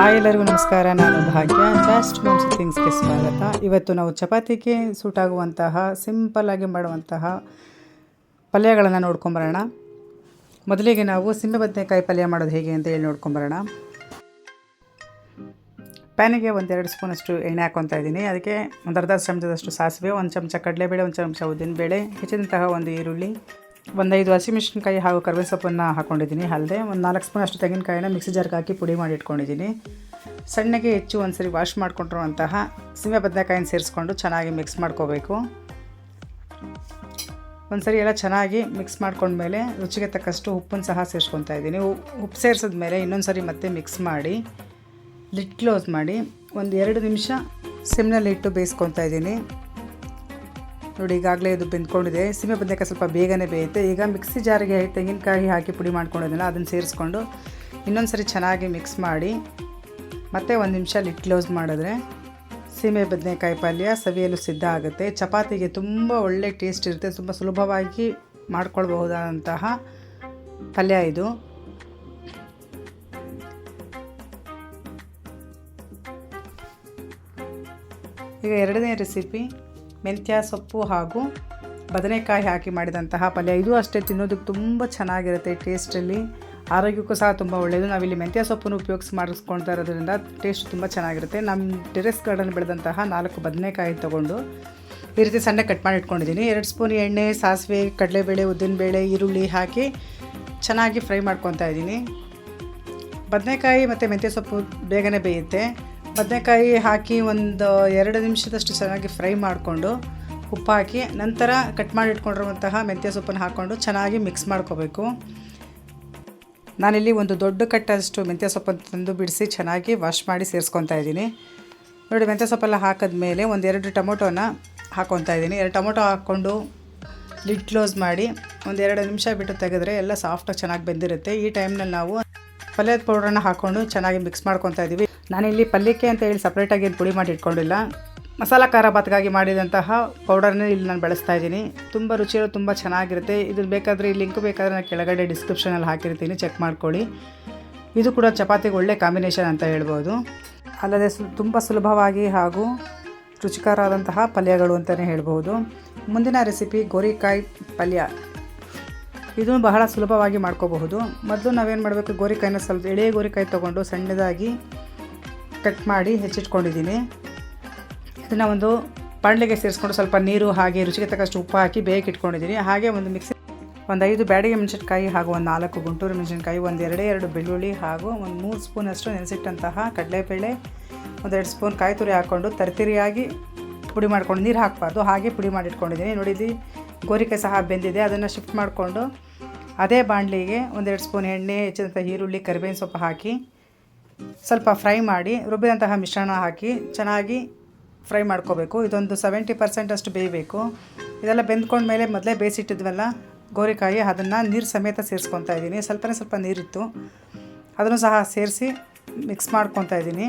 Hi ಎಲ್ಲರಿಗೂ ನಮಸ್ಕಾರ. ನಾನು ಭಾಗ್ಯ. ಜಾಸ್ಟ್ ಮೋಮ್ಸ್ ಥಿಂಗ್ಸ್ಗೆ ಸ್ವಾಗತ. ಇವತ್ತು ನಾವು ಚಪಾತಿಗೆ ಸೂಟಾಗುವಂತಹ ಸಿಂಪಲ್ಲಾಗಿ ಮಾಡುವಂತಹ ಪಲ್ಯಗಳನ್ನು ನೋಡ್ಕೊಂಬರೋಣ ಮೊದಲಿಗೆ ನಾವು ಸಿಂಬೆ ಬದನೆಕಾಯಿ ಪಲ್ಯ ಮಾಡೋದು ಹೇಗೆ ಅಂತ ಹೇಳಿ ನೋಡ್ಕೊಂಬರೋಣ ಪ್ಯಾನಿಗೆ ಒಂದೆರಡು ಸ್ಪೂನಷ್ಟು ಎಣ್ಣೆ ಹಾಕ್ಕೊತಾ ಇದ್ದೀನಿ. ಅದಕ್ಕೆ ಒಂದು ಅರ್ಧ ಚಮಚದಷ್ಟು ಸಾಸಿವೆ, ಒಂದು ಚಮಚ ಕಡಲೆಬೇಳೆ, ಒಂದು ಚಮಚ ಉದ್ದಿನಬೇಳೆ, ಹೆಚ್ಚಿದಂತಹ ಒಂದು ಈರುಳ್ಳಿ ಒಂದು ಐದು ಹಸಿಮೆಣಸಿನ್ಕಾಯಿ ಹಾಗೂ ಕರಿಬೇವು ಸೊಪ್ಪನ್ನು ಹಾಕ್ಕೊಂಡಿದ್ದೀನಿ ಅಲ್ಲದೆ ಒಂದು ನಾಲ್ಕು ಸ್ಪೂನ್ ಅಷ್ಟು ತೆಂಗಿನಕಾಯಿನ ಮಿಕ್ಸಿ ಜಾರ್ಗೆ ಹಾಕಿ ಪುಡಿ ಮಾಡಿ ಇಟ್ಕೊಂಡಿದ್ದೀನಿ. ಸಣ್ಣಗೆ ಹೆಚ್ಚು ಒಂದ್ಸರಿ ವಾಶ್ ಮಾಡ್ಕೊಂಡಿರುವಂತಹ ಸೀಮೆ ಬದನೆಕಾಯಿನ ಸೇರಿಸ್ಕೊಂಡು ಚೆನ್ನಾಗಿ ಮಿಕ್ಸ್ ಮಾಡ್ಕೋಬೇಕು. ಒಂದ್ಸರಿ ಎಲ್ಲ ಚೆನ್ನಾಗಿ ಮಿಕ್ಸ್ ಮಾಡ್ಕೊಂಡ್ಮೇಲೆ ರುಚಿಗೆ ತಕ್ಕಷ್ಟು ಉಪ್ಪನ್ನು ಸಹ ಸೇರಿಸ್ಕೊತಾ ಇದ್ದೀನಿ. ಉಪ್ಪು ಸೇರಿಸಿದ್ಮೇಲೆ ಇನ್ನೊಂದು ಸರಿ ಮತ್ತೆ ಮಿಕ್ಸ್ ಮಾಡಿ ಲಿಡ್ ಕ್ಲೋಸ್ ಮಾಡಿ ಒಂದು ಎರಡು ನಿಮಿಷ ಸಿಮ್ನಲ್ಲಿ ಇಟ್ಟು ಬೇಯಿಸ್ಕೊತಾ ಇದ್ದೀನಿ. ನೋಡಿ, ಈಗಾಗಲೇ ಇದು ಬೆಂದ್ಕೊಂಡಿದೆ. ಸೀಮೆ ಬದನೆಕಾಯಿ ಸ್ವಲ್ಪ ಬೇಗನೆ ಬೇಯುತ್ತೆ. ಈಗ ಮಿಕ್ಸಿ ಜಾರಿಗೆ ತೆಂಗಿನಕಾಯಿ ಹಾಕಿ ಪುಡಿ ಮಾಡ್ಕೊಂಡಿದ್ದೆನಲ್ಲ ಅದನ್ನು ಸೇರಿಸ್ಕೊಂಡು ಇನ್ನೊಂದು ಸರಿ ಚೆನ್ನಾಗಿ ಮಿಕ್ಸ್ ಮಾಡಿ ಮತ್ತೆ ಒಂದು ನಿಮಿಷ ಲಿಟ್ ಕ್ಲೋಸ್ ಮಾಡಿದ್ರೆ ಸೀಮೆ ಬದನೆಕಾಯಿ ಪಲ್ಯ ಸವಿಯಲು ಸಿದ್ಧ ಆಗುತ್ತೆ. ಚಪಾತಿಗೆ ತುಂಬ ಒಳ್ಳೆ ಟೇಸ್ಟ್ ಇರುತ್ತೆ. ತುಂಬ ಸುಲಭವಾಗಿ ಮಾಡ್ಕೊಳ್ಬಹುದಾದಂತಹ ಪಲ್ಯ ಇದು. ಈಗ ಎರಡನೇ ರೆಸಿಪಿ ಮೆಂತ್ಯ, ಸೊಪ್ಪು ಹಾಗೂ ಬದನೆಕಾಯಿ ಹಾಕಿ ಮಾಡಿದಂತಹ ಪಲ್ಯ. ಇದು ಅಷ್ಟೇ ತಿನ್ನೋದಕ್ಕೆ ತುಂಬ ಚೆನ್ನಾಗಿರುತ್ತೆ ಟೇಸ್ಟಲ್ಲಿ. ಆರೋಗ್ಯಕ್ಕೂ ಸಹ ತುಂಬ ಒಳ್ಳೆಯದು ನಾವಿಲ್ಲಿ ಮೆಂತ್ಯ, ಸೊಪ್ಪನ್ನು ಉಪಯೋಗಿಸಿ ಮಾಡಿಸ್ಕೊಳ್ತಾ ಇರೋದ್ರಿಂದ ಟೇಸ್ಟ್ ತುಂಬ ಚೆನ್ನಾಗಿರುತ್ತೆ. ನಮ್ಮ ಟೆರೆಸ್ ಗಾರ್ಡನ್ ಬೆಳೆದಂತಹ ನಾಲ್ಕು ಬದನೆಕಾಯಿ ತೊಗೊಂಡು ಈ ರೀತಿ ಸಣ್ಣ ಕಟ್ ಮಾಡಿ ಇಟ್ಕೊಂಡಿದ್ದೀನಿ. ಎರಡು ಸ್ಪೂನ್ ಎಣ್ಣೆ, ಸಾಸಿವೆ, ಕಡಲೆಬೇಳೆ, ಉದ್ದಿನಬೇಳೆ, ಈರುಳ್ಳಿ ಹಾಕಿ ಚೆನ್ನಾಗಿ ಫ್ರೈ ಮಾಡ್ಕೊತಾ ಇದ್ದೀನಿ. ಬದನೆಕಾಯಿ ಮತ್ತು ಮೆಂತ್ಯ, ಸೊಪ್ಪು ಬೇಗನೆ ಬೇಯುತ್ತೆ. ಬದನೆಕಾಯಿ ಹಾಕಿ ಒಂದು ಎರಡು ನಿಮಿಷದಷ್ಟು ಚೆನ್ನಾಗಿ ಫ್ರೈ ಮಾಡಿಕೊಂಡು ಉಪ್ಪು ಹಾಕಿ ನಂತರ ಕಟ್ ಮಾಡಿ ಇಟ್ಕೊಂಡಿರುವಂತಹ ಮೆಂತ್ಯ ಸೊಪ್ಪನ್ನು ಹಾಕ್ಕೊಂಡು ಚೆನ್ನಾಗಿ ಮಿಕ್ಸ್ ಮಾಡ್ಕೋಬೇಕು. ನಾನಿಲ್ಲಿ ಒಂದು ದೊಡ್ಡ ಕಟ್ಟಷ್ಟು ಮೆಂತ್ಯ ಸೊಪ್ಪನ್ನು ತಂದು ಬಿಡಿಸಿ ಚೆನ್ನಾಗಿ ವಾಶ್ ಮಾಡಿ ಸೇರಿಸ್ಕೊತಾ ಇದ್ದೀನಿ. ನೋಡಿ, ಮೆಂತ್ಯ ಸೊಪ್ಪೆಲ್ಲ ಹಾಕಿದ್ಮೇಲೆ ಒಂದು ಎರಡು ಟೊಮೊಟೊನ ಹಾಕ್ಕೊತಾ ಇದ್ದೀನಿ. ಎರಡು ಟೊಮೊಟೊ ಹಾಕ್ಕೊಂಡು ಲಿಡ್ ಕ್ಲೋಸ್ ಮಾಡಿ ಒಂದು ಎರಡು ನಿಮಿಷ ಬಿಟ್ಟು ತೆಗೆದ್ರೆ ಎಲ್ಲ ಸಾಫ್ಟಾಗಿ ಚೆನ್ನಾಗಿ ಬೆಂದಿರುತ್ತೆ. ಈ ಟೈಮ್ನಲ್ಲಿ ನಾವು ಪಲ್ಯದ ಪೌಡ್ರನ್ನ ಹಾಕ್ಕೊಂಡು ಚೆನ್ನಾಗಿ ಮಿಕ್ಸ್ ಮಾಡ್ಕೊತಾ ಇದ್ದೀವಿ. ನಾನಿಲ್ಲಿ ಪಲ್ಯಕ್ಕೆ ಅಂತ ಹೇಳಿ ಸಪ್ರೇಟಾಗಿ ಏನು ಪುಡಿ ಮಾಡಿ ಇಟ್ಕೊಂಡಿಲ್ಲ. ಮಸಾಲ ಖಾರ ಭಾತ್ಗಾಗಿ ಮಾಡಿದಂತಹ ಪೌಡರ್ನೇ ಇಲ್ಲಿ ನಾನು ಬಳಸ್ತಾ ಇದ್ದೀನಿ. ತುಂಬ ರುಚಿಯು ತುಂಬ ಚೆನ್ನಾಗಿರುತ್ತೆ. ಇದು ಬೇಕಾದರೆ ಈ ಲಿಂಕ್ ಬೇಕಾದರೆ ನಾನು ಕೆಳಗಡೆ ಡಿಸ್ಕ್ರಿಪ್ಷನಲ್ಲಿ ಹಾಕಿರ್ತೀನಿ. ಚೆಕ್ ಮಾಡ್ಕೊಳ್ಳಿ. ಇದು ಕೂಡ ಚಪಾತಿಗೆ ಒಳ್ಳೆ ಕಾಂಬಿನೇಷನ್ ಅಂತ ಹೇಳ್ಬೋದು. ಅಲ್ಲದೆ ಸು, ತುಂಬ ಸುಲಭವಾಗಿ ಹಾಗೂ ರುಚಿಕರವಾದಂತಹ ಪಲ್ಯಗಳು ಅಂತಲೇ ಹೇಳ್ಬೋದು. ಮುಂದಿನ ರೆಸಿಪಿ ಗೋರಿಕಾಯಿ ಪಲ್ಯ. ಇದು ಬಹಳ ಸುಲಭವಾಗಿ ಮಾಡ್ಕೋಬಹುದು. ಮೊದಲು ನಾವೇನು ಮಾಡಬೇಕು? ಗೋರಿಕಾಯಿನ ಸ್ವಲ್ಪ ಎಳೆ ಗೋರಿಕಾಯಿ ತೊಗೊಂಡು ಸಣ್ಣದಾಗಿ ಕಟ್ ಮಾಡಿ ಹೆಚ್ಚಿಟ್ಕೊಂಡಿದ್ದೀನಿ. ಇದನ್ನು ಒಂದು ಬಾಣಲೆಗೆ ಸೇರಿಸ್ಕೊಂಡು ಸ್ವಲ್ಪ ನೀರು, ಹಾಗೆ ರುಚಿಗೆ ತಕ್ಕಷ್ಟು ಉಪ್ಪು ಹಾಕಿ ಬೇಯಕ್ಕೆ ಇಟ್ಕೊಂಡಿದ್ದೀನಿ. ಹಾಗೆ ಒಂದು ಮಿಕ್ಸಿ ಒಂದು ಐದು ಬ್ಯಾಡಿಗೆ ಮೆಣಸಿನ್ಕಾಯಿ ಹಾಗೂ ಒಂದು ನಾಲ್ಕು ಗುಂಟೂರು ಮೆಣಸಿನ್ಕಾಯಿ, ಒಂದು ಎರಡೇ ಎರಡು ಬೆಳ್ಳುಳ್ಳಿ ಹಾಗೂ ಒಂದು ಮೂರು ಸ್ಪೂನಷ್ಟು ನೆನೆಸಿಟ್ಟಂತಹ ಕಡಲೆಬೇಳೆ ಒಂದೆರಡು ಸ್ಪೂನ್ ಕಾಯಿ ತುರಿ ಹಾಕ್ಕೊಂಡು ತರಿತರಿಯಾಗಿ ಪುಡಿ ಮಾಡ್ಕೊಂಡು ನೀರು ಹಾಕಬಾರ್ದು. ಹಾಗೆ ಪುಡಿ ಮಾಡಿ ಇಟ್ಕೊಂಡಿದ್ದೀನಿ ನೋಡಿ, ಇಲ್ಲಿ ಗೋರಿಕಾಯಿ ಸಹ ಬೆಂದಿದೆ. ಅದನ್ನು ಶಿಫ್ಟ್ ಮಾಡಿಕೊಂಡು ಅದೇ ಬಾಣಲಿಗೆ ಒಂದೆರಡು ಸ್ಪೂನ್ ಎಣ್ಣೆ ಹೆಚ್ಚಿದಂಥ ಈರುಳ್ಳಿ, ಕರಿಬೇವಿನ ಸೊಪ್ಪು ಹಾಕಿ ಸ್ವಲ್ಪ ಫ್ರೈ ಮಾಡಿ ರುಬ್ಬಿದಂತಹ ಮಿಶ್ರಣ ಹಾಕಿ ಚೆನ್ನಾಗಿ ಫ್ರೈ ಮಾಡ್ಕೋಬೇಕು. ಇದೊಂದು ಸೆವೆಂಟಿ ಪರ್ಸೆಂಟ್ ಅಷ್ಟು ಬೇಯಬೇಕು. ಇದೆಲ್ಲ ಬೆಂದ್ಕೊಂಡ್ಮೇಲೆ ಮೊದಲೇ ಬೇಯಿಸಿಟ್ಟಿದ್ವಲ್ಲ, ಗೋರಿಕಾಯಿ, ಅದನ್ನು ನೀರು ಸಮೇತ ಸೇರಿಸ್ಕೊತಾ ಇದ್ದೀನಿ. ಸ್ವಲ್ಪನೇ ಸ್ವಲ್ಪ ನೀರಿತ್ತು. ಅದನ್ನು ಸಹ ಸೇರಿಸಿ ಮಿಕ್ಸ್ ಮಾಡ್ಕೊತಾ ಇದ್ದೀನಿ.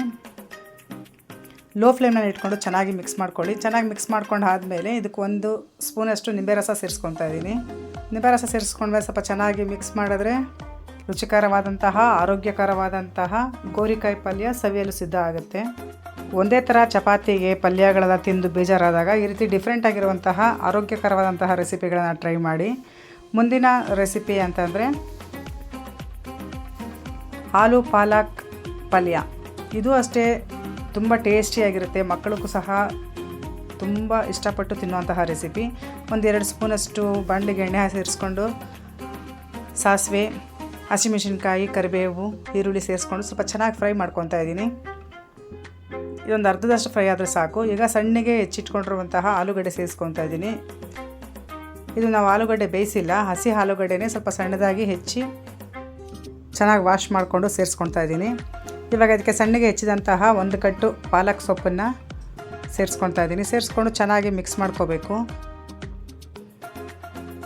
ಲೋ ಫ್ಲೇಮ್ನಲ್ಲಿ ಇಟ್ಕೊಂಡು ಚೆನ್ನಾಗಿ ಮಿಕ್ಸ್ ಮಾಡ್ಕೊಳ್ಳಿ. ಚೆನ್ನಾಗಿ ಮಿಕ್ಸ್ ಮಾಡ್ಕೊಂಡು ಆದಮೇಲೆ ಇದಕ್ಕೆ ಒಂದು ಸ್ಪೂನಷ್ಟು ನಿಂಬೆ ರಸ ಸೇರಿಸ್ಕೊತಾ ಇದ್ದೀನಿ. ನಿಂಬೆ ರಸ ಸೇರಿಸ್ಕೊಂಡ್ಮೇಲೆ ಸ್ವಲ್ಪ ಚೆನ್ನಾಗಿ ಮಿಕ್ಸ್ ಮಾಡಿದ್ರೆ ರುಚಿಕರವಾದಂತಹ, ಆರೋಗ್ಯಕರವಾದಂತಹ ಗೋರಿಕಾಯಿ ಪಲ್ಯ ಸವಿಯಲು ಸಿದ್ಧ ಆಗುತ್ತೆ. ಒಂದೇ ಥರ ಚಪಾತಿಗೆ ಪಲ್ಯಗಳೆಲ್ಲ ತಿಂದು ಬೇಜಾರಾದಾಗ ಈ ರೀತಿ ಡಿಫ್ರೆಂಟ್ ಆಗಿರುವಂತಹ ಆರೋಗ್ಯಕರವಾದಂತಹ ರೆಸಿಪಿಗಳನ್ನು ಟ್ರೈ ಮಾಡಿ. ಮುಂದಿನ ರೆಸಿಪಿ ಅಂತಂದರೆ ಹಾಲು ಪಾಲಕ್ ಪಲ್ಯ. ಇದು ಅಷ್ಟೇ ತುಂಬ ಟೇಸ್ಟಿಯಾಗಿರುತ್ತೆ ಮಕ್ಕಳಿಗೂ ಸಹ ತುಂಬ ಇಷ್ಟಪಟ್ಟು ತಿನ್ನುವಂತಹ ರೆಸಿಪಿ ಒಂದೆರಡು ಸ್ಪೂನಷ್ಟು ಬಾಣಲಿಗೆ ಎಣ್ಣೆ ಸೇರಿಸ್ಕೊಂಡು ಸಾಸಿವೆ ಹಸಿಮೆಣಸಿನ್ಕಾಯಿ, ಕರಿಬೇವು, ಈರುಳ್ಳಿ ಸೇರಿಸ್ಕೊಂಡು ಸ್ವಲ್ಪ ಚೆನ್ನಾಗಿ ಫ್ರೈ ಮಾಡ್ಕೊತಾ ಇದ್ದೀನಿ. ಇದೊಂದು ಅರ್ಧದಷ್ಟು ಫ್ರೈ ಆದರೆ ಸಾಕು. ಈಗ ಸಣ್ಣಗೆ ಹೆಚ್ಚಿಟ್ಕೊಂಡಿರುವಂತಹ ಆಲೂಗಡ್ಡೆ ಸೇರಿಸ್ಕೊತಾ ಇದ್ದೀನಿ. ಇದು ನಾವು ಆಲೂಗಡ್ಡೆ ಬೇಯಿಸಿಲ್ಲ. ಹಸಿ ಆಲೂಗಡ್ಡೆನೇ ಸ್ವಲ್ಪ ಸಣ್ಣದಾಗಿ ಹೆಚ್ಚಿ ಚೆನ್ನಾಗಿ ವಾಶ್ ಮಾಡಿಕೊಂಡು ಸೇರಿಸ್ಕೊತಾ ಇದ್ದೀನಿ. ಇವಾಗ ಅದಕ್ಕೆ ಸಣ್ಣಗೆ ಹೆಚ್ಚಿದಂತಹ ಒಂದು ಕಟ್ಟು ಪಾಲಕ್ ಸೊಪ್ಪನ್ನು ಸೇರಿಸ್ಕೊತಾ ಇದ್ದೀನಿ. ಸೇರಿಸ್ಕೊಂಡು ಚೆನ್ನಾಗಿ ಮಿಕ್ಸ್ ಮಾಡ್ಕೋಬೇಕು.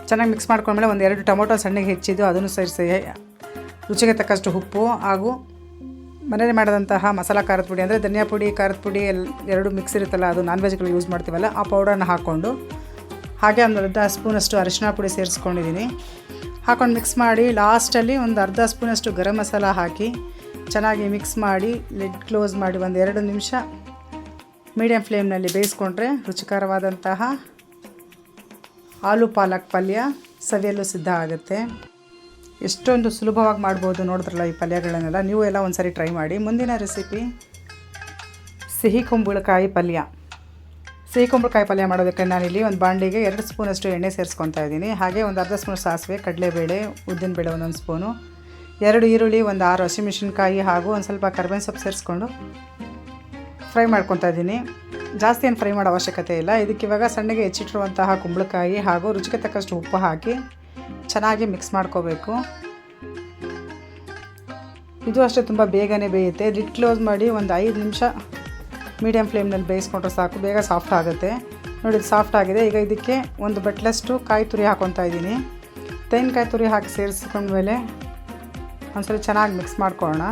ಚೆನ್ನಾಗಿ ಮಿಕ್ಸ್ ಮಾಡ್ಕೊಂಡ್ಮೇಲೆ ಒಂದು ಎರಡು ಟೊಮೊಟೊ ಸಣ್ಣಗೆ ಹೆಚ್ಚಿದ್ದು, ಅದನ್ನು ಸೇರಿಸಿ ರುಚಿಗೆ ತಕ್ಕಷ್ಟು ಉಪ್ಪು ಹಾಗೂ ಮನೇಲಿ ಮಾಡಿದಂತಹ ಮಸಾಲ ಖಾರದ ಪುಡಿ ಅಂದರೆ ಧನಿಯಾ ಪುಡಿ, ಖಾರದ ಪುಡಿ ಎಲ್ ಎರಡು ಮಿಕ್ಸ್ ಇರುತ್ತಲ್ಲ, ಅದು ನಾನ್ ವೆಜ್ಗಳು ಯೂಸ್ ಮಾಡ್ತೀವಲ್ಲ, ಆ ಪೌಡರ್ನ ಹಾಕ್ಕೊಂಡು ಹಾಗೆ ಒಂದು ಅರ್ಧ ಸ್ಪೂನಷ್ಟು ಅರಿಶಿನ ಪುಡಿ ಸೇರಿಸ್ಕೊಂಡಿದ್ದೀನಿ. ಹಾಕೊಂಡು ಮಿಕ್ಸ್ ಮಾಡಿ ಲಾಸ್ಟಲ್ಲಿ ಒಂದು ಅರ್ಧ ಸ್ಪೂನಷ್ಟು ಗರಂ ಮಸಾಲ ಹಾಕಿ, ಚೆನ್ನಾಗಿ ಮಿಕ್ಸ್ ಮಾಡಿ ಲಿಡ್ ಕ್ಲೋಸ್ ಮಾಡಿ ಒಂದು ಎರಡು ನಿಮಿಷ ಮೀಡಿಯಮ್ ಫ್ಲೇಮ್ನಲ್ಲಿ ಬೇಯಿಸ್ಕೊಂಡ್ರೆ ರುಚಿಕರವಾದಂತಹ ಆಲೂ ಪಾಲಕ್ ಪಲ್ಯ ಸವಿಯಲು ಸಿದ್ಧ ಆಗುತ್ತೆ. ಎಷ್ಟೊಂದು ಸುಲಭವಾಗಿ ಮಾಡ್ಬೋದು ನೋಡಿದ್ರಲ್ಲ ಈ ಪಲ್ಯಗಳನ್ನೆಲ್ಲ. ನೀವು ಎಲ್ಲ ಒಂದ್ಸರಿ ಟ್ರೈ ಮಾಡಿ. ಮುಂದಿನ ರೆಸಿಪಿ ಸಿಹಿ ಕುಂಬಳಕಾಯಿ ಪಲ್ಯ. ಸಿಹಿ ಕುಂಬಳಕಾಯಿ ಪಲ್ಯ ಮಾಡೋದಕ್ಕೆ ನಾನಿಲ್ಲಿ ಒಂದು ಬಾಂಡಿಗೆ ಎರಡು ಸ್ಪೂನಷ್ಟು ಎಣ್ಣೆ ಸೇರಿಸ್ಕೊತಾ ಇದ್ದೀನಿ. ಹಾಗೆ ಒಂದು ಅರ್ಧ ಸ್ಪೂನ್ ಸಾಸಿವೆ, ಕಡಲೆಬೇಳೆ ಉದ್ದಿನಬೇಳೆ ಒಂದೊಂದು ಸ್ಪೂನು, ಎರಡು ಈರುಳ್ಳಿ, ಒಂದು ಆರು ಹಸಿಮೆಣಸಿನ್ಕಾಯಿ ಹಾಗೂ ಒಂದು ಸ್ವಲ್ಪ ಕರ್ಬೇವಿನ ಸೊಪ್ಪು ಸೇರಿಸ್ಕೊಂಡು ಫ್ರೈ ಮಾಡ್ಕೊತಾ ಇದ್ದೀನಿ. ಜಾಸ್ತಿ ಏನು ಫ್ರೈ ಮಾಡೋ ಅವಶ್ಯಕತೆ ಇಲ್ಲ. ಇದಕ್ಕೆ ಇವಾಗ ಸಣ್ಣಗೆ ಹೆಚ್ಚಿಟ್ಟಿರುವಂತಹ ಕುಂಬಳಕಾಯಿ ಹಾಗೂ ರುಚಿಗೆ ತಕ್ಕಷ್ಟು ಉಪ್ಪು ಹಾಕಿ ಚೆನ್ನಾಗಿ ಮಿಕ್ಸ್ ಮಾಡ್ಕೋಬೇಕು. ಇದು ಅಷ್ಟೇ ತುಂಬ ಬೇಗನೆ ಬೇಯುತ್ತೆ. ಲಿಡ್ ಕ್ಲೋಸ್ ಮಾಡಿ ಒಂದು ಐದು ನಿಮಿಷ ಮೀಡಿಯಮ್ ಫ್ಲೇಮ್ನಲ್ಲಿ ಬೇಯಿಸ್ಕೊಂಡ್ರೆ ಸಾಕು. ಬೇಗ ಸಾಫ್ಟ್ ಆಗುತ್ತೆ. ನೋಡಿ ಸಾಫ್ಟ್ ಆಗಿದೆ. ಈಗ ಇದಕ್ಕೆ ಒಂದು ಬಟ್ಲಷ್ಟು ಕಾಯಿ ತುರಿ ಹಾಕೊತಾ ಇದ್ದೀನಿ. ತೆಂಗಿನಕಾಯಿ ತುರಿ ಹಾಕಿ ಸೇರಿಸ್ಕೊಂಡ್ಮೇಲೆ ಒಂದ್ಸಲ ಚೆನ್ನಾಗಿ ಮಿಕ್ಸ್ ಮಾಡ್ಕೊಳ್ಳೋಣ.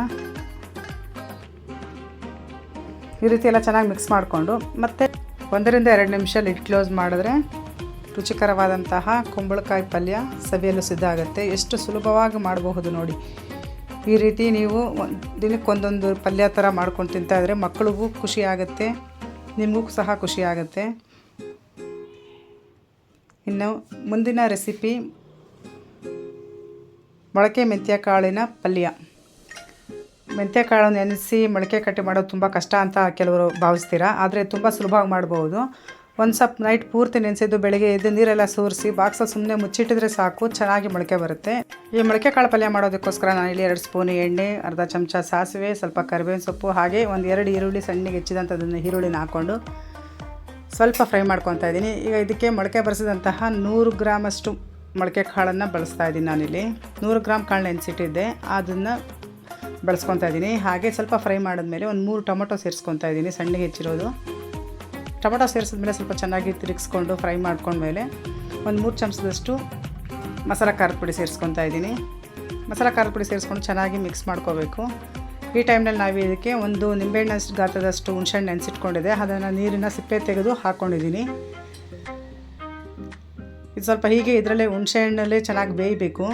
ಈ ರೀತಿ ಎಲ್ಲ ಚೆನ್ನಾಗಿ ಮಿಕ್ಸ್ ಮಾಡಿಕೊಂಡು ಮತ್ತು ಒಂದರಿಂದ ಎರಡು ನಿಮಿಷ ಲಿಡ್ ಕ್ಲೋಸ್ ಮಾಡಿದ್ರೆ ರುಚಿಕರವಾದಂತಹ ಕುಂಬಳಕಾಯಿ ಪಲ್ಯ ಸವಿಯಲು ಸಿದ್ಧ ಆಗುತ್ತೆ. ಎಷ್ಟು ಸುಲಭವಾಗಿ ಮಾಡಬಹುದು ನೋಡಿ. ಈ ರೀತಿ ನೀವು ದಿನಕ್ಕೊಂದೊಂದು ಪಲ್ಯ ಥರ ಮಾಡ್ಕೊಂಡು ತಿಂತಾ ಇದ್ರೆ ಮಕ್ಕಳಿಗೂ ಖುಷಿ ಆಗುತ್ತೆ, ನಿಮಗೂ ಸಹ ಖುಷಿ ಆಗುತ್ತೆ. ಇನ್ನು ಮುಂದಿನ ರೆಸಿಪಿ ಮೊಳಕೆ ಮೆಂತ್ಯ ಕಾಳಿನ ಪಲ್ಯ. ಮೆಂತ್ಯ ಕಾಳು ನೆನೆಸಿ ಮೊಳಕೆ ಕಟ್ಟಿ ಮಾಡೋದು ತುಂಬ ಕಷ್ಟ ಅಂತ ಕೆಲವರು ಭಾವಿಸ್ತೀರಾ? ಆದರೆ ತುಂಬ ಸುಲಭವಾಗಿ ಮಾಡ್ಬೋದು ಒಂದು ಸ್ವಲ್ಪ ನೈಟ್ ಪೂರ್ತಿ ನೆನೆಸಿದ್ದು ಬೆಳಗ್ಗೆ ಎದ್ದು ನೀರೆಲ್ಲ ಸೋರಿಸಿ ಬಾಕ್ಸಲ್ಲಿ ಸುಮ್ಮನೆ ಮುಚ್ಚಿಟ್ಟಿದ್ರೆ ಸಾಕು, ಚೆನ್ನಾಗಿ ಮೊಳಕೆ ಬರುತ್ತೆ. ಈ ಮೊಳಕೆ ಕಾಳು ಪಲ್ಯ ಮಾಡೋದಕ್ಕೋಸ್ಕರ ನಾನು ಇಲ್ಲಿ ಎರಡು ಸ್ಪೂನ್ ಎಣ್ಣೆ, ಅರ್ಧ ಚಮಚ ಸಾಸಿವೆ, ಸ್ವಲ್ಪ ಕರಿಬೇವಿನ ಸೊಪ್ಪು, ಹಾಗೆ ಒಂದು ಎರಡು ಈರುಳ್ಳಿ ಸಣ್ಣಗೆ ಹೆಚ್ಚಿದಂಥದ್ದನ್ನು ಈರುಳ್ಳಿನ ಹಾಕ್ಕೊಂಡು ಸ್ವಲ್ಪ ಫ್ರೈ ಮಾಡ್ಕೊತಾ ಇದ್ದೀನಿ. ಈಗ ಇದಕ್ಕೆ ಮೊಳಕೆ ಬರೆಸಿದಂತಹ ನೂರು ಗ್ರಾಮಷ್ಟು ಮೊಳಕೆ ಕಾಳನ್ನು ಬಳಸ್ತಾ ಇದ್ದೀನಿ ನಾನಿಲ್ಲಿ. ನೂರು ಗ್ರಾಮ್ ಕಾಳು ನೆನೆಸಿಟ್ಟಿದ್ದೆ, ಅದನ್ನು ಬಳಸ್ಕೊತಾ ಇದ್ದೀನಿ. ಹಾಗೆ ಸ್ವಲ್ಪ ಫ್ರೈ ಮಾಡಿದ್ಮೇಲೆ ಒಂದು ಮೂರು ಟೊಮೊಟೊ ಸೇರಿಸ್ಕೊತಾ ಇದ್ದೀನಿ, ಸಣ್ಣಗೆ ಹೆಚ್ಚಿರೋದು. ಟೊಮೊಟೊ ಸೇರಿಸಿದ್ಮೇಲೆ ಸ್ವಲ್ಪ ಚೆನ್ನಾಗಿ ತಿರುಗಿಸ್ಕೊಂಡು ಫ್ರೈ ಮಾಡ್ಕೊಂಡ್ಮೇಲೆ ಒಂದು ಮೂರು ಚಮಚದಷ್ಟು ಮಸಾಲ ಖಾರದ ಪುಡಿ ಸೇರಿಸ್ಕೊತಾ ಇದ್ದೀನಿ. ಮಸಾಲ ಖಾರದ ಪುಡಿ ಸೇರಿಸ್ಕೊಂಡು ಚೆನ್ನಾಗಿ ಮಿಕ್ಸ್ ಮಾಡ್ಕೋಬೇಕು. ಈ ಟೈಮ್ನಲ್ಲಿ ನಾವು ಇದಕ್ಕೆ ಒಂದು ನಿಂಬೆಹಣ್ಣಷ್ಟು ಗಾತ್ರದಷ್ಟು ಹುಣಸೆಹಣ್ಣು ನೆನೆಸಿಟ್ಕೊಂಡಿದೆ. ಅದನ್ನು ನೀರಿನ ಸಿಪ್ಪೆ ತೆಗೆದು ಹಾಕ್ಕೊಂಡಿದ್ದೀನಿ ಇದು ಸ್ವಲ್ಪ ಹೀಗೆ ಇದರಲ್ಲೇ ಹುಣಸೆಹಣ್ಣಲ್ಲೇ ಚೆನ್ನಾಗಿ ಬೇಯಬೇಕು.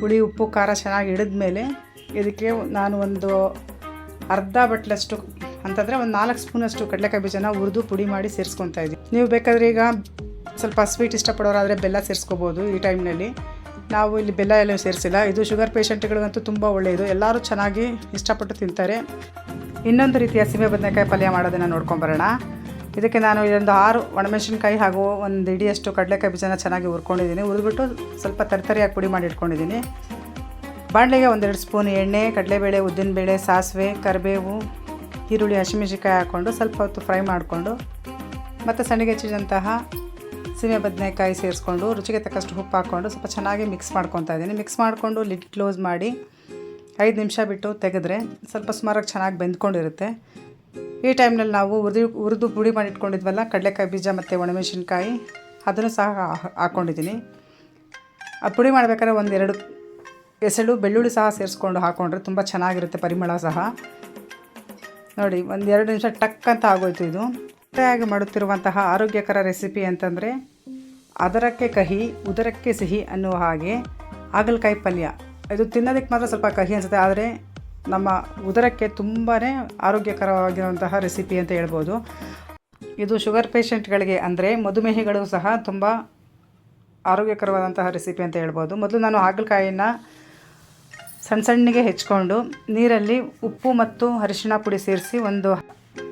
ಹುಳಿ, ಉಪ್ಪು, ಖಾರ ಚೆನ್ನಾಗಿ ಹಿಡಿದ್ಮೇಲೆ ಇದಕ್ಕೆ ನಾನು ಒಂದು ಅರ್ಧ ಬಟ್ಲಷ್ಟು ಅಂತಂದರೆ ಒಂದು ನಾಲ್ಕು ಸ್ಪೂನಷ್ಟು ಕಡಲೆಕಾಯಿ ಬೀಜನ ಹುರಿದು ಪುಡಿ ಮಾಡಿ ಸೇರಿಸ್ಕೊತಾ ಇದ್ದೀನಿ ನೀವು ಬೇಕಾದರೆ ಈಗ ಸ್ವಲ್ಪ ಸ್ವೀಟ್ ಇಷ್ಟಪಡೋರಾದರೆ ಬೆಲ್ಲ ಸೇರಿಸ್ಕೋಬೋದು ಈ ಟೈಮ್ನಲ್ಲಿ ನಾವು ಇಲ್ಲಿ ಬೆಲ್ಲ ಎಲ್ಲ ಸೇರಿಸಿಲ್ಲ. ಇದು ಶುಗರ್ ಪೇಷಂಟ್ಗಳಿಗಂತೂ ತುಂಬ ಒಳ್ಳೆಯದು ಎಲ್ಲರೂ ಚೆನ್ನಾಗಿ ಇಷ್ಟಪಟ್ಟು ತಿಂತಾರೆ. ಇನ್ನೊಂದು ರೀತಿಯ ಸೀಮೆ ಬದನೆಕಾಯಿ ಪಲ್ಯ ಮಾಡೋದನ್ನು ನೋಡ್ಕೊಂಬರೋಣ ಇದಕ್ಕೆ ನಾನು ಇದೊಂದು ಆರು ಒಣಮೆಣಸಿನ್ಕಾಯಿ ಹಾಗೂ ಒಂದು ಇಡಿಯಷ್ಟು ಕಡಲೆಕಾಯಿ ಬೀಜನ ಚೆನ್ನಾಗಿ ಹುರ್ಕೊಂಡಿದ್ದೀನಿ. ಹುರಿದ್ಬಿಟ್ಟು ಸ್ವಲ್ಪ ತರತರಿಯಾಗಿ ಪುಡಿ ಮಾಡಿ ಇಟ್ಕೊಂಡಿದ್ದೀನಿ. ಬಾಣಲೆಗೆ ಒಂದೆರಡು ಸ್ಪೂನ್ ಎಣ್ಣೆ, ಕಡಲೆಬೇಳೆ, ಉದ್ದಿನಬೇಳೆ, ಸಾಸಿವೆ, ಕರಿಬೇವು ಈರುಳ್ಳಿ, ಹಸಿಮೆಣಸಿನ್ಕಾಯಿ ಹಾಕ್ಕೊಂಡು ಸ್ವಲ್ಪ ಹೊತ್ತು ಫ್ರೈ ಮಾಡಿಕೊಂಡು, ಮತ್ತು ಸಣ್ಣಗೆ ಹೆಚ್ಚಿದಂತಹ ಸೀಮೆ ಬದನೆಕಾಯಿ ಸೇರಿಸ್ಕೊಂಡು, ರುಚಿಗೆ ತಕ್ಕಷ್ಟು ಉಪ್ಪು ಹಾಕ್ಕೊಂಡು ಸ್ವಲ್ಪ ಚೆನ್ನಾಗಿ ಮಿಕ್ಸ್ ಮಾಡ್ಕೊತಾ ಇದ್ದೀನಿ. ಮಿಕ್ಸ್ ಮಾಡಿಕೊಂಡು ಲಿಡ್ ಕ್ಲೋಸ್ ಮಾಡಿ ಐದು ನಿಮಿಷ ಬಿಟ್ಟು ತೆಗೆದ್ರೆ ಸ್ವಲ್ಪ ಸುಮಾರಾಗಿ ಚೆನ್ನಾಗಿ ಬೆಂದ್ಕೊಂಡಿರುತ್ತೆ. ಈ ಟೈಮ್ನಲ್ಲಿ ನಾವು ಹುರಿದು ಹುರಿದು ಪುಡಿ ಇಟ್ಕೊಂಡಿದ್ವಲ್ಲ, ಕಡಲೆಕಾಯಿ ಬೀಜ ಮತ್ತು ಒಣಮೆಣಸಿನ್ಕಾಯಿ, ಅದನ್ನು ಸಹ ಹಾಕ್ಕೊಂಡಿದ್ದೀನಿ ಆ ಪುಡಿ ಮಾಡಬೇಕಾದ್ರೆ ಒಂದೆರಡು ಎಸಳು, ಬೆಳ್ಳುಳ್ಳಿ ಸಹ ಸೇರಿಸ್ಕೊಂಡು ಹಾಕ್ಕೊಂಡ್ರೆ ತುಂಬ ಚೆನ್ನಾಗಿರುತ್ತೆ, ಪರಿಮಳ ಸಹ. ನೋಡಿ ಒಂದು ಎರಡು ನಿಮಿಷ ಟಕ್ ಅಂತ ಆಗೋಯ್ತು ಇದು. ಮೊಟ್ಟೆಯಾಗಿ ಮಾಡುತ್ತಿರುವಂತಹ ಆರೋಗ್ಯಕರ ರೆಸಿಪಿ ಅಂತಂದರೆ, ಅದರಕ್ಕೆ ಕಹಿ, ಉದರಕ್ಕೆ ಸಿಹಿ ಅನ್ನುವ ಹಾಗೆ ಹಾಗಲಕಾಯಿ ಪಲ್ಯ. ಇದು ತಿನ್ನೋದಕ್ಕೆ ಮಾತ್ರ ಸ್ವಲ್ಪ ಕಹಿ ಅನಿಸುತ್ತೆ, ಆದರೆ ನಮ್ಮ ಉದರಕ್ಕೆ ತುಂಬಾ ಆರೋಗ್ಯಕರವಾಗಿರುವಂತಹ ರೆಸಿಪಿ ಅಂತ ಹೇಳ್ಬೋದು. ಇದು ಶುಗರ್ ಪೇಷೆಂಟ್ಗಳಿಗೆ ಅಂದರೆ ಮಧುಮೇಹಿಗಳು ಸಹ ತುಂಬ ಆರೋಗ್ಯಕರವಾದಂತಹ ರೆಸಿಪಿ ಅಂತ ಹೇಳ್ಬೋದು. ಮೊದಲು ನಾನು ಹಾಗಲಕಾಯಿನ ಸಣ್ಣ ಸಣ್ಣಗೆ ಹೆಚ್ಕೊಂಡು ನೀರಲ್ಲಿ ಉಪ್ಪು ಮತ್ತು ಅರಿಶಿಣ ಪುಡಿ ಸೇರಿಸಿ ಒಂದು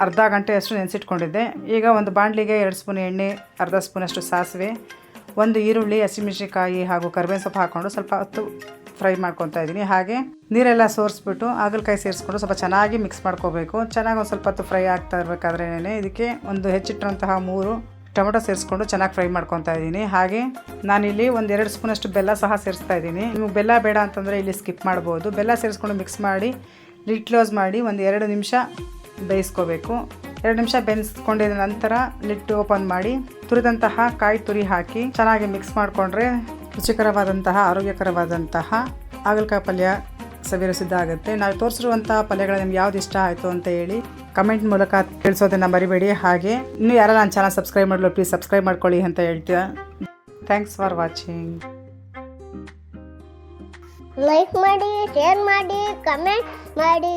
ಅರ್ಧ ಗಂಟೆಯಷ್ಟು ನೆನೆಸಿಟ್ಕೊಂಡಿದ್ದೆ. ಈಗ ಒಂದು ಬಾಣಲಿಗೆ ಎರಡು ಸ್ಪೂನ್ ಎಣ್ಣೆ, ಅರ್ಧ ಸ್ಪೂನಷ್ಟು ಸಾಸಿವೆ, ಒಂದು ಈರುಳ್ಳಿ ಹಸಿಮೆಣಸಿಕಾಯಿ ಹಾಗೂ ಕರಿಬೇವಿನ ಸೊಪ್ಪು ಹಾಕ್ಕೊಂಡು ಸ್ವಲ್ಪ ಹೊತ್ತು ಫ್ರೈ ಮಾಡ್ಕೊತಾ ಇದ್ದೀನಿ. ಹಾಗೆ ನೀರೆಲ್ಲ ಸೋರಿಸ್ಬಿಟ್ಟು ಹಾಗಲಕಾಯಿ ಸೇರಿಸ್ಕೊಂಡು ಸ್ವಲ್ಪ ಚೆನ್ನಾಗಿ ಮಿಕ್ಸ್ ಮಾಡ್ಕೋಬೇಕು. ಚೆನ್ನಾಗಿ ಒಂದು ಸ್ವಲ್ಪ ಹೊತ್ತು ಫ್ರೈ ಆಗ್ತಾ ಇರಬೇಕಾದ್ರೇ ಇದಕ್ಕೆ ಒಂದು ಹೆಚ್ಚಿಟ್ಟಿರುವಂತಹ ಮೂರು ಟೊಮೆಟೊ ಸೇರಿಸ್ಕೊಂಡು ಚೆನ್ನಾಗಿ ಫ್ರೈ ಮಾಡ್ಕೊತಾ ಇದ್ದೀನಿ. ಹಾಗೆ ನಾನಿಲ್ಲಿ ಒಂದು ಎರಡು ಸ್ಪೂನಷ್ಟು ಬೆಲ್ಲ ಸಹ ಸೇರಿಸ್ತಾ ಇದ್ದೀನಿ. ನಿಮಗೆ ಬೆಲ್ಲ ಬೇಡ ಅಂತಂದರೆ ಇಲ್ಲಿ ಸ್ಕಿಪ್ ಮಾಡ್ಬೋದು. ಬೆಲ್ಲ ಸೇರಿಸ್ಕೊಂಡು ಮಿಕ್ಸ್ ಮಾಡಿ, ಲಿಡ್ ಕ್ಲೋಸ್ ಮಾಡಿ ಒಂದು ಎರಡು ನಿಮಿಷ ಬೇಯಿಸ್ಕೋಬೇಕು. ಎರಡು ನಿಮಿಷ ಬೇಯಿಸ್ಕೊಂಡಿದ ನಂತರ ಲಿಡ್ ಓಪನ್ ಮಾಡಿ, ತುರಿದಂತಹ ಕಾಯಿ ತುರಿ ಹಾಕಿ ಚೆನ್ನಾಗಿ ಮಿಕ್ಸ್ ಮಾಡಿಕೊಂಡ್ರೆ ರುಚಿಕರವಾದಂತಹ, ಆರೋಗ್ಯಕರವಾದಂತಹ ಹಾಗಲಕಾಯಿ ಪಲ್ಯ ಸವಿಯಲು ಸಿದ್ಧ ಆಗುತ್ತೆ ನಾವು ತೋರಿಸಿರುವಂಥ ಪಲ್ಯಗಳು ನಿಮ್ಗೆ ಯಾವ್ದು ಇಷ್ಟ ಆಯಿತು ಅಂತ ಹೇಳಿ ಕಮೆಂಟ್ ಮೂಲಕ ತಿಳಿಸೋದನ್ನು ಮರಿಬೇಡಿ. ಹಾಗೆ ಇನ್ನು ಯಾರು ನಾನು ಚಾನಲ್ ಸಬ್ಸ್ಕ್ರೈಬ್ ಮಾಡಲು ಪ್ಲೀಸ್ ಸಬ್ಸ್ಕ್ರೈಬ್ ಮಾಡ್ಕೊಳ್ಳಿ ಅಂತ ಹೇಳ್ತೀಯ. ಥ್ಯಾಂಕ್ಸ್ ಫಾರ್ ವಾಚಿಂಗ್ ಲೈಕ್ ಮಾಡಿ ಶೇರ್ ಮಾಡಿ ಕಮೆಂಟ್ ಮಾಡಿ.